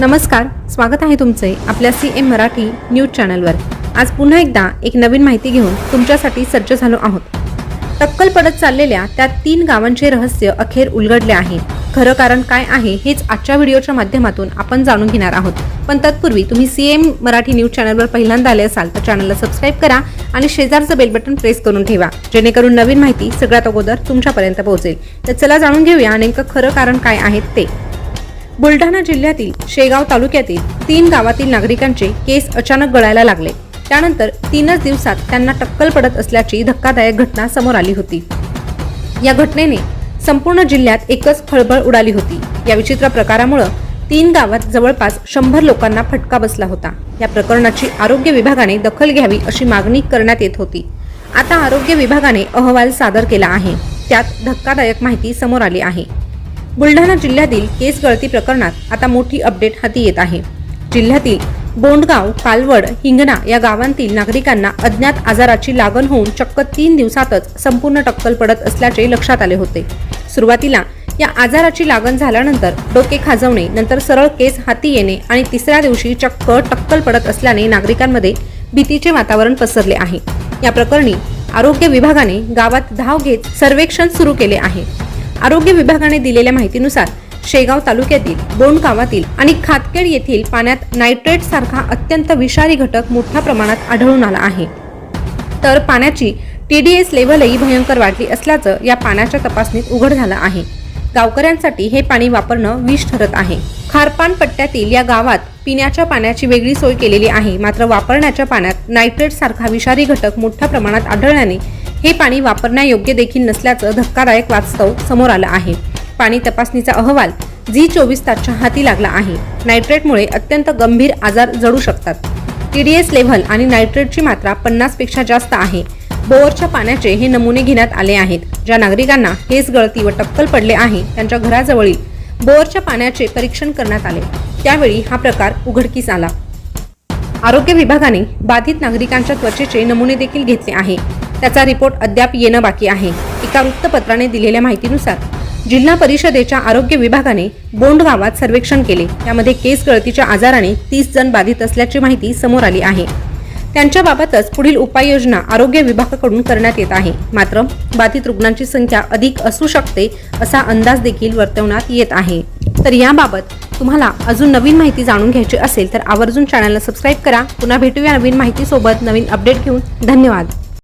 नमस्कार स्वागत आहे तुमचे आपल्या सी एम मराठी न्यूज चॅनलवर. आज पुन्हा एकदा एक नवीन माहिती घेऊन तुमच्यासाठी सज्ज झालो आहोत. टक्कल पडत चाललेल्या त्या तीन गावांचे रहस्य अखेर उलगडले आहे. खरं कारण काय आहे हेच आजच्या व्हिडिओच्या माध्यमातून आपण जाणून घेणार आहोत. पण तत्पूर्वी तुम्ही सी एम मराठी न्यूज चॅनलवर पहिल्यांदा आले असाल तर चॅनलला सबस्क्राईब करा आणि शेजारचं बेल बटन प्रेस करून ठेवा जेणेकरून नवीन माहिती सगळ्यात अगोदर तुमच्यापर्यंत पोहोचेल. तर चला जाणून घेऊया नेमकं खरं कारण काय आहे ते. बुलढाणा जिल्ह्यातील शेगाव तालुक्यातील तीन गावातील नागरिकांचे केस अचानक गळायला लागले. त्यानंतर तीनच दिवसात त्यांना टक्कल पडत असल्याची धक्कादायक घटना समोर आली होती. या घटनेने संपूर्ण जिल्ह्यात एकच खळबळ उडाली होती. या विचित्र प्रकारामुळं तीन गावात जवळपास शंभर लोकांना फटका बसला होता. या प्रकरणाची आरोग्य विभागाने दखल घ्यावी अशी मागणी करण्यात येत होती. आता आरोग्य विभागाने अहवाल सादर केला आहे. त्यात धक्कादायक माहिती समोर आली आहे. बुलढाणा जिल्ह्यातील केस गळती प्रकरणात आता मोठी अपडेट हाती येत आहे. जिल्ह्यातील बोंडगाव कालवड हिंगणा या गावांतील नागरिकांना अज्ञात आजाराची लागण होऊन चक्क तीन दिवसातच संपूर्ण टक्कल पडत असल्याचे लक्षात आले होते. सुरुवातीला या आजाराची लागण झाल्यानंतर डोके खाजवणे नंतर सरळ केस हाती येणे आणि तिसऱ्या दिवशी चक्क टक्कल पडत असल्याने नागरिकांमध्ये भीतीचे वातावरण पसरले आहे. या प्रकरणी आरोग्य विभागाने गावात धाव घेत सर्वेक्षण सुरू केले आहे. आरोग्य विभागाने दिलेल्या माहितीनुसार शेगाव तालुक्यातील दोन गावातील आणि खातकेड येथील पाण्यात नायट्रेट सारखा अत्यंत विषारी घटक मोठ्या प्रमाणात आढळून आला आहे. तर पाण्याची टी डी एस लेव्हलही भयंकर वाढली असल्याचं या पाण्याच्या तपासणीत उघड झालं आहे. गावकऱ्यांसाठी हे पाणी वापरणं विष ठरत आहे. खारपान पट्ट्यातील या गावात पिण्याच्या पाण्याची वेगळी सोय केलेली आहे. मात्र वापरण्याच्या पाण्यात नायट्रेट सारखा विषारी घटक मोठ्या प्रमाणात आढळल्याने हे पाणी वापरण्यायोग्य देखील नसल्याचं धक्कादायक वास्तव समोर आलं आहे. पाणी तपासणीचा अहवाल झी चोवीस तासच्या हाती लागला आहे. नायट्रेटमुळे अत्यंत गंभीर आजार जडू शकतात. टीडीएस लेव्हल आणि नायट्रेटची मात्रा पन्नासपेक्षा जास्त आहे. बोअरच्या पाण्याचे हे नमुने घेण्यात आले आहेत. ज्या नागरिकांना केस गळती व टक्कल पडले आहे त्यांच्या घराजवळील बोअरच्या पाण्याचे परीक्षण करण्यात आले. त्यावेळी हा प्रकार उघडकीस आला. आरोग्य विभागाने बाधित नागरिकांच्या त्वचेचे नमुने देखील घेतले आहे. त्याचा रिपोर्ट अद्याप येणं बाकी आहे. एका वृत्तपत्राने दिलेल्या माहितीनुसार जिल्हा परिषदेच्या आरोग्य विभागाने बोंड गावात सर्वेक्षण केले. त्यामध्ये केस गळतीच्या आजाराने तीस जण बाधित असल्याची माहिती समोर आली आहे. त्यांच्याबाबतच पुढील उपाययोजना आरोग्य विभागाकडून करण्यात येत आहे. मात्र बाधित रुग्णांची संख्या अधिक असू शकते असा अंदाज देखील वर्तवण्यात येत आहे. तर याबाबत तुम्हाला अजून नवीन माहिती जाणून घ्यायची असेल तर आवर्जून चॅनलला सबस्क्राईब करा. पुन्हा भेटूया नवीन माहितीसोबत नवीन अपडेट घेऊन. धन्यवाद.